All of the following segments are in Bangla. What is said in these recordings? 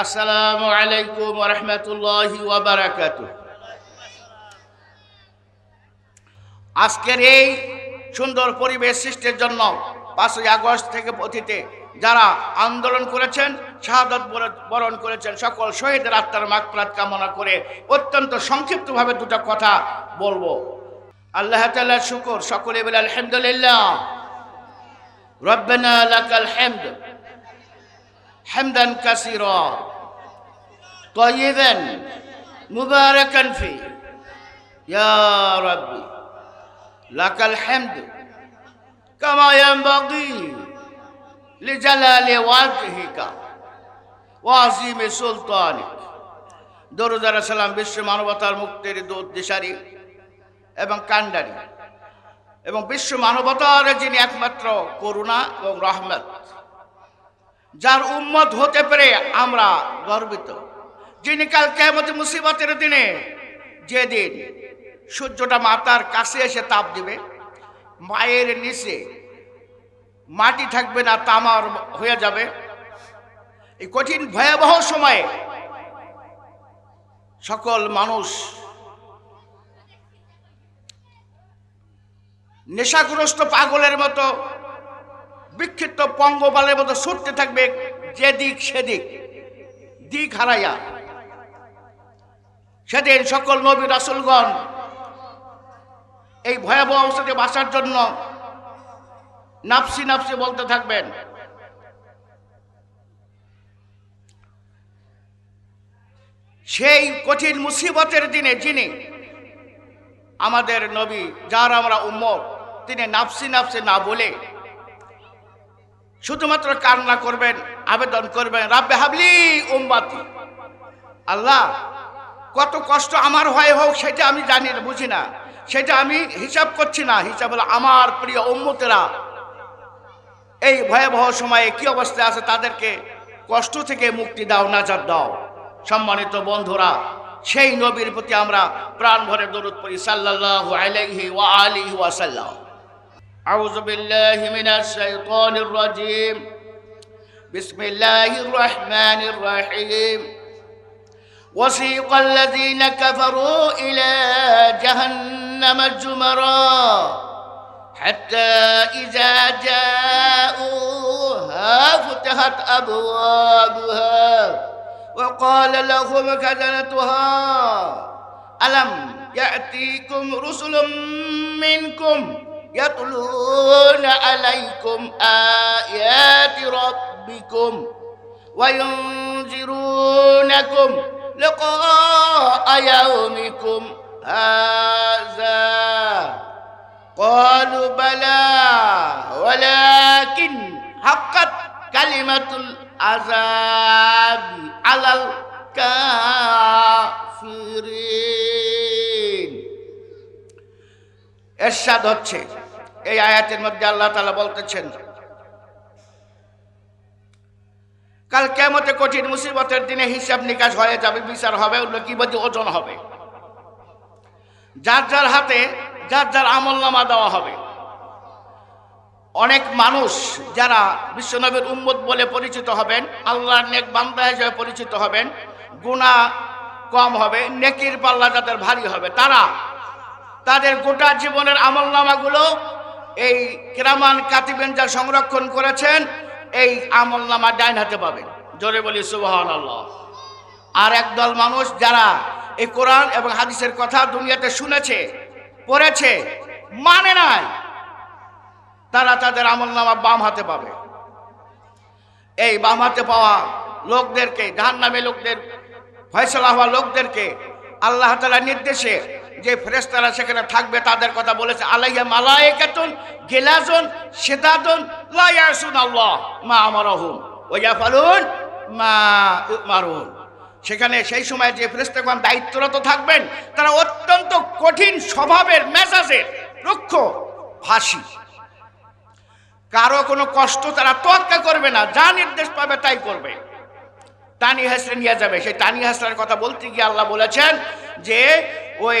আসসালামু আলাইকুম রহমতুল্লাহি ওয়াবারাকাত আজকের এই সুন্দর পরিবেশ সৃষ্টির জন্য পাঁচই আগস্ট থেকে অতীতে যারা আন্দোলন করেছেন, শাহাদত বরণ- করেছেন, সকল শহীদের আত্মার মাকপ্রাত কামনা করে অত্যন্ত সংক্ষিপ্তভাবে দুটো কথা বলব। আল্লাহ তাআলা শুকর, সকলে বলে আলহামদুলিল্লাহ। রব্বানা হামদান কাসির তয়েবেন মুবারাকান ফি ইয়া রাব্বি লাকাল হেমদ কামা ইয়ানবাগি লিজালালি ওয়াজহিকা ওয়া আযীমি সুলতানিক দরুদ সালাম বিশ্ব মানবতার মুক্তির দূত, দিশারি এবং কান্ডারি এবং বিশ্ব মানবতার যিনি একমাত্র করুণা এবং রহমত। যার উম্মত হতে পেরে আমরা গর্বিত। যিনি কাল কেমত মুসিবতের দিনে যেদিন সূর্যটা মাতার কাছে এসে তাপ দিবে, মায়ের নিচে মাটি থাকবে না, তামার হয়ে যাবে। এই কঠিন ভয়াবহ সময়ে সকল মানুষ নেশাগ্রস্ত পাগলের মতো বিক্ষিপ্ত পঙ্গপালের মতো ছুটতে থাকবে যেদিক সেদিক। দিক হারাইয়া। সেদিন সকল নবী রাসুলগণ এই ভয়াবহ অবস্থাতে বাঁচার জন্য নাপসি নাপসি বলতে থাকবেন। সেই কঠিন মুসিবতের দিনে যিনি আমাদের নবী, যার আমরা উম্মত, তিনি নাপসি নাপসি না বলে শুধুমাত্র কান্না করবেন, আবেদন করবেন, রাব্বে হাবলি উম্বাতি আল্লাহ, কত কষ্ট আমার হয় হোক, সেটা আমি জানি না, বুঝি না। সেটা আমি হিসাব করছি না। হিসাব হলো আমার প্রিয় উম্মতেরা। এই ভয়াবহ সময়ে কি অবস্থায় আছে তাদেরকে কষ্ট থেকে মুক্তি দাও নাজার দাও। সম্মানিত বন্ধুরা, সেই নবীর প্রতি আমরা প্রাণ ভরে দরুদ পড়ি ওয়া আলিহি ওয়া সাল্লাম أعوذ بالله من الشيطان الرجيم. بسم الله الرحمن الرحيم. وسيق الذين كفروا إلى جهنم الزمرا حتى إذا جاءوها فتحت أبوابها وقال لهم خزنتها ألم يأتيكم رسل منكم يتلون عليكم آيات ربكم وينذرونكم لقاء يومكم هذا قالوا بلى ولكن حقت كلمة العذاب على الكافرين এরশাদ হচ্ছে এই আয়াতের মধ্যে আল্লাহ তাআলা বলতেছেন, কাল কেমতে কঠিন মুসিবতের দিনে হিসাব নিকাশ হয়ে যাবে, বিচার হবে বলছে? ওজন হবে। যার যার হাতে, যার যার আমল নামা দেওয়া হবে। অনেক মানুষ যারা বিশ্বনবীর উম্মত বলে পরিচিত হবেন, আল্লাহর নেক বান্দা হিসেবে পরিচিত হবেন গুণা কম হবে, নেকির পাল্লা যাদের ভারী হবে। তারা তাদের গোটা জীবনের আমল নামাগুলো এই কেরামান কাতিবেন যা সংরক্ষণ করেছেন, এই আমল নামা ডাইন হাতে পাবেন। জোরে বলি সুবাহান আল্লাহ আর একদল মানুষ যারা এই কোরআন এবং হাদিসের কথা দুনিয়াতে শুনেছে, পড়েছে মানে নাই, তারা তাদের আমল নামা বাম হাতে পাবে। এই বাম হাতে পাওয়া লোকদেরকে, জাহান্নামে লোকদের, ফয়সলা হওয়া লোকদেরকে আল্লাহ তালা নির্দেশে যে ফেরেস্তারা সেখানে থাকবে, তাদের কথা বলেছে, আলাইয়া মালায়েকাতুন গেলাজন সেদাদন লা ইয়াসুন আল্লাহ মা আমারহুম ওয়া ইয়াফালুন মা ইউমারুন। সেখানে সেই সময় যে ফেরেস্তাগণ দায়িত্বরত থাকবেন, তারা অত্যন্ত কঠিন স্বভাবের, মেজাজের রুক্ষ ফাঁসি কারও কোনো কষ্ট তারা তোয়াক্কা করবে না, যা নির্দেশ পাবে তাই করবে। টানি হাসরে নিয়ে যাবে। সেই টানি হাসরার কথা বলতে গিয়ে আল্লাহ বলেছেন যে, ওই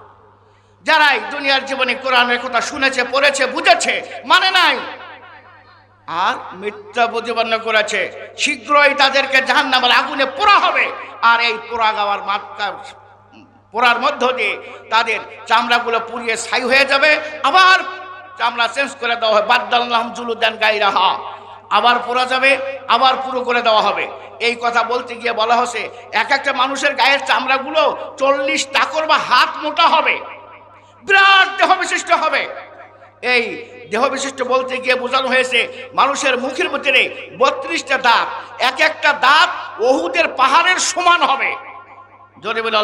যারা এই দুনিয়ার জীবনে কোরআনের কথা শুনেছে, পড়েছে, বুঝেছে মানে নাই। আর মিথ্যা প্রতিপন্ন করেছে। শীঘ্রই তাদেরকে জাহান্নামের আগুনে পোড়া হবে। আর এই পোড়া গাওয়ার মাত্রা, পোড়ার মধ্য দিয়ে তাদের চামড়াগুলো পুড়িয়ে ছাই হয়ে যাবে। আবার চামড়া চেঞ্জ করে দেওয়া হবে। বাদ্দাল্লাহম জুলুদান গাইরাহা আবার পোড়া যাবে, আবার পুরো করে দেওয়া হবে। এই কথা বলতে গিয়ে বলা হচ্ছে এক একটা মানুষের গায়ের চামড়াগুলো চল্লিশ টাকর বা হাত মোটা হবে। বিরাট দেহ বিশিষ্ট হবে। এই দেহ বিশিষ্ট বলতে গিয়ে বোঝানো হয়েছে, মানুষের মুখের ভিতরে বত্রিশটা দাঁত, এক একটা দাঁত ওহুদের পাহাড়ের সমান হবে। জোরে বলে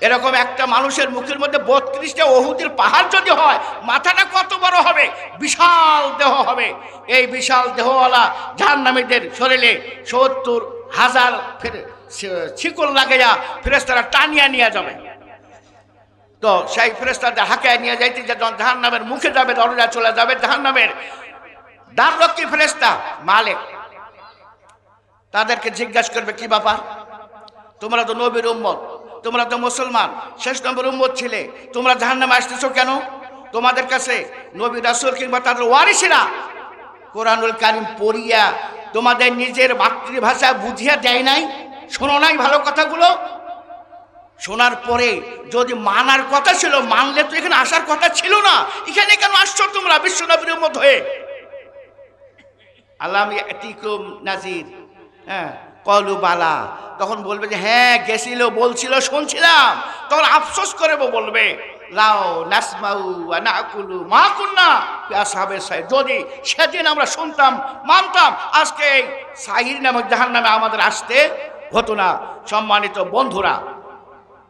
এরকম একটা মানুষের মুখের মধ্যে বত্রিশটা ওহুদের পাহাড় যদি হয়, মাথাটা কত বড় হবে? বিশাল দেহ হবে। এই বিশাল দেহওয়ালা জাহান্নামীদের শরীরে সত্তর হাজার ফের- শিকল লাগাইয়া ফেরেস্তারা টানিয়া নিয়ে যাবে। তো সেই ফেরেস্তাদের হাঁকায় নিয়ে যাইতে যখন জাহান নামের মুখে যাবে দরজা চলে যাবে জাহান নামের দ্বাররক্ষী ফেরেস্তা মালিক। তাদেরকে জিজ্ঞাসা করবে, কি ব্যাপার? তোমরা তো নবীর উম্মত, তোমরা তো মুসলমান, শেষ নম্বর উম্মত ছিলে, তোমরা জাহান নামে আসতেছো কেন? তোমাদের কাছে নবী, রাসুল কিংবা তাদের ওয়ারিসিরা কোরআনুল কারিম পড়িয়া তোমাদের নিজের মাতৃভাষা বুঝিয়া দেয় নাই, শোনো নাই ভালো কথাগুলো? শোনার পরে যদি মানার কথা ছিল, মানলে তো এখানে আসার কথা ছিল না। এখানে কেন আসছো তোমরা বিশ্বনবীর মত হয়ে? আল্লাহ নাজির হ্যাঁ কলু বালা। তখন বলবে যে হ্যাঁ গেছিল, বলছিল, শুনছিলাম। তখন আফসোস করে বলবে, লাও নাসমাউ নাকুলু মা কুন্না সাহেবের সাহেব যদি সেদিন আমরা শুনতাম, মানতাম, আজকে এই সাহির নামক জাহান নামে আমাদের আসতে হতো না। সম্মানিত বন্ধুরা